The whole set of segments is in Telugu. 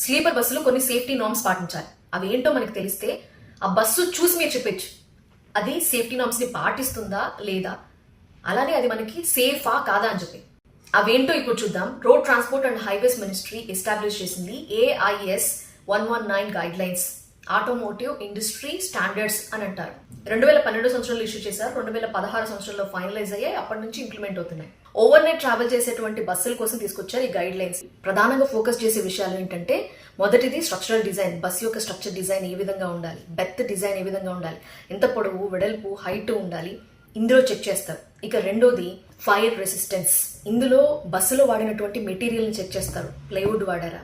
స్లీపర్ బస్సులో కొన్ని సేఫ్టీ నామ్స్ పాటించాలి. అవి ఏంటో మనకు తెలిస్తే ఆ బస్సు చూసి మీరు చెప్పచ్చు. అది సేఫ్టీ నామ్స్ని పాటిస్తుందా లేదా? అలానే అది మనకి సేఫా కాదా అని చెప్పి. అవేంటో ఇప్పుడు చూద్దాం. Road transport and highways ministry establish చేసింది AIS one one nine guidelines automotive industry standards అని అంటారు. రెండు వేల పన్నెండు సంవత్సరంలో ఇష్యూ చేశారు. రెండు వేల పదహారు సంవత్సరంలో ఫైనలైజ్ అయ్యాయి. అప్పటి నుంచి ఇంప్లిమెంట్ అవుతున్నాయి. ఓవర్ నైట్ ట్రావెల్ చేసేటువంటి బస్సుల కోసం తీసుకొచ్చారు ఈ గైడ్ లైన్స్ ప్రధానంగా ఫోకస్ చేసే విషయాలు ఏంటంటే మొదటిది స్ట్రక్చరల్ డిజైన్ బస్సు యొక్క స్ట్రక్చర్ డిజైన్ ఏ విధంగా ఉండాలి? బెత్ డిజైన్ ఏ విధంగా ఉండాలి? ఎంత పొడవు వెడల్పు హైట్ ఉండాలి? ఇందులో చెక్ చేస్తారు. ఇక రెండోది ఫైర్ రెసిస్టెన్స్ ఇందులో బస్సులో వాడినటువంటి మెటీరియల్ని చెక్ చేస్తారు. ప్లైవుడ్ వాడారా?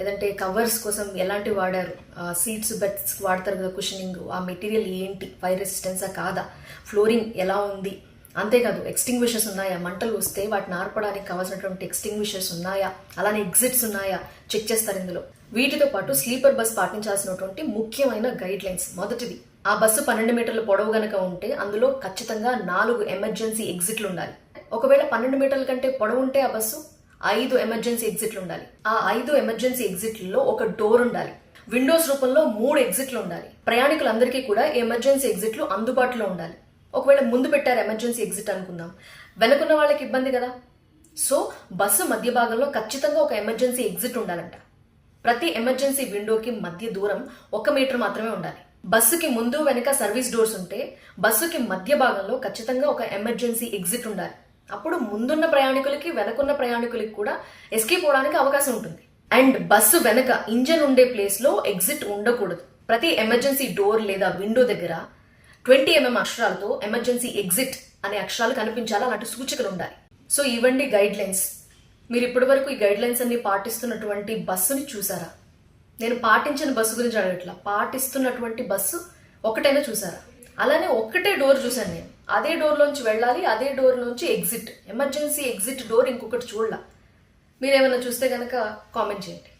లేదంటే కవర్స్ కోసం ఎలాంటి వాడారు? సీట్స్ బెడ్స్ వాడతారు కదా కుషనింగ్ ఆ మెటీరియల్ ఏంటి? ఫైర్ రెసిస్టెన్సా కాదా? ఫ్లోరింగ్ ఎలా ఉంది? అంతేకాదు ఎక్స్టింగ్విషర్స్ ఉన్నాయా? మంటలు వస్తే వాటిని ఆర్పడానికి కావాల్సినటువంటి ఎక్స్టింగ్విషర్స్ ఉన్నాయా? అలానే ఎగ్జిట్స్ ఉన్నాయా? చెక్ చేస్తారు ఇందులో. వీటితో పాటు స్లీపర్ బస్ పాటించాల్సినటువంటి ముఖ్యమైన గైడ్ లైన్స్ మొదటిది ఆ బస్సు పన్నెండు మీటర్ల పొడవు గనక ఉంటే అందులో ఖచ్చితంగా నాలుగు ఎమర్జెన్సీ ఎగ్జిట్లు ఉండాలి. ఒకవేళ పన్నెండు మీటర్ల కంటే పొడవు ఉంటే ఆ బస్సు ఐదు ఎమర్జెన్సీ ఎగ్జిట్లు ఉండాలి. ఆ ఐదు ఎమర్జెన్సీ ఎగ్జిట్లలో ఒక డోర్ ఉండాలి. విండోస్ రూపంలో మూడు ఎగ్జిట్లు ఉండాలి. ప్రయాణికులందరికీ కూడా ఎమర్జెన్సీ ఎగ్జిట్లు అందుబాటులో ఉండాలి. ఒకవేళ ముందు పెట్టారు ఎమర్జెన్సీ ఎగ్జిట్ అనుకుందాం. వెనుకున్న వాళ్ళకి ఇబ్బంది కదా? సో బస్సు మధ్య భాగంలో ఖచ్చితంగా ఒక ఎమర్జెన్సీ ఎగ్జిట్ ఉండాలంట. ప్రతి ఎమర్జెన్సీ విండోకి మధ్య దూరం ఒక మీటర్ మాత్రమే ఉండాలి. బస్సుకి ముందు వెనుక సర్వీస్ డోర్స్ ఉంటే బస్సుకి మధ్య భాగంలో ఖచ్చితంగా ఒక ఎమర్జెన్సీ ఎగ్జిట్ ఉండాలి. అప్పుడు ముందున్న ప్రయాణికులకి వెనకున్న ప్రయాణికులకి కూడా ఎస్కేప్ అవడానికి అవకాశం ఉంటుంది. అండ్ బస్సు వెనక ఇంజన్ ఉండే ప్లేస్లో ఎగ్జిట్ ఉండకూడదు. ప్రతి ఎమర్జెన్సీ డోర్ లేదా విండో దగ్గర ట్వంటీ ఎంఎం mm అక్షరాలతో ఎమర్జెన్సీ ఎగ్జిట్ అనే అక్షరాలు కనిపించాలి అలాంటి సూచికలు ఉండాలి. సో ఇవ్వండి గైడ్ లైన్స్ మీరు ఇప్పటి వరకు ఈ గైడ్ లైన్స్ అన్ని పాటిస్తున్నటువంటి బస్సుని చూసారా? నేను పాటించిన బస్సు గురించి అడగట్లా. పాటిస్తున్నటువంటి బస్సు ఒకటైనా చూసారా? అలానే ఒక్కటే డోర్ చూశాను నేను. అదే డోర్లోంచి వెళ్ళాలి అదే డోర్ నుంచి ఎగ్జిట్ ఎమర్జెన్సీ ఎగ్జిట్ డోర్ ఇంకొకటి చూడాల. మీరేమైనా చూస్తే కనుక కామెంట్ చేయండి.